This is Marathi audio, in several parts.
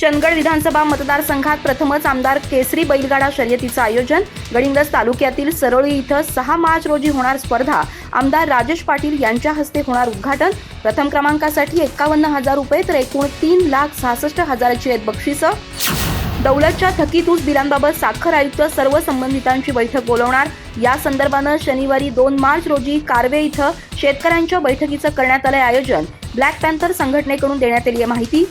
चंदगड विधानसभा मतदारसंघात प्रथमच आमदार केसरी बैलगाडा शर्यतीचं आयोजन. गडिंग्लज तालुक्यातील सरोळी इथं सहा मार्च रोजी होणार स्पर्धा. आमदार राजेश पाटील यांच्या हस्ते होणार उद्घाटन. प्रथम क्रमांकासाठी एकावन्न हजार रुपये तर एकूण तीन लाख सहासष्ट हजाराची आहेत बक्षिसं. दौलतच्या थकीत ऊस बिलांबाबत साखर आयुक्त सर्व संबंधितांची बैठक बोलवणार. या संदर्भानं शनिवारी दोन मार्च रोजी कारवे इथं शेतकऱ्यांच्या बैठकीचं करण्यात आलंय आयोजन. ब्लॅक पॅन्थर संघटनेकडून देण्यात आली आहे माहिती.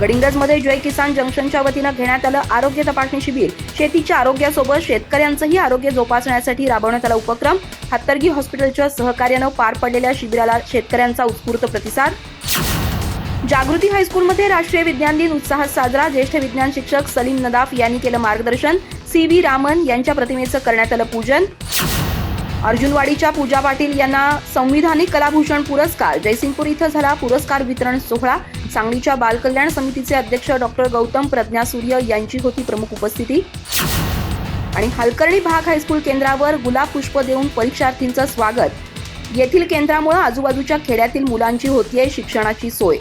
गडिंगजमध्ये जय किसान जंक्शनच्या वतीनं घेण्यात आलं आरोग्य तपासणी शिबिर. शेतीच्या आरोग्यासोबत शेतकऱ्यांचंही आरोग्य जोपासण्यासाठी राबवण्यात आला उपक्रम. हत्तरगी हॉस्पिटलच्या सहकार्यानं पार पडलेल्या शिबिराला शेतकऱ्यांचा उत्स्फूर्त प्रतिसाद. जागृती हायस्कूलमध्ये राष्ट्रीय विज्ञान दिन उत्साहात साजरा. ज्येष्ठ विज्ञान शिक्षक सलीम नदाफ यांनी केलं मार्गदर्शन. सी व्ही रामन यांच्या प्रतिमेचं करण्यात आलं पूजन. अर्जुनवाडीच्या पूजा पाटील यांना संविधानिक कलाभूषण पुरस्कार जयसिंगपूर इथं झाला पुरस्कार वितरण सोहळा. सांगलीच्या बालकल्याण समितीचे अध्यक्ष डॉक्टर गौतम प्रज्ञा सूर्य यांची होती प्रमुख उपस्थिती. आणि हलकर्णी भाग हायस्कूल केंद्रावर गुलाब पुष्प देऊन परीक्षार्थींचं स्वागत. येथील केंद्रामुळे आजूबाजूच्या खेड्यातील मुलांची होतीये शिक्षणाची सोय.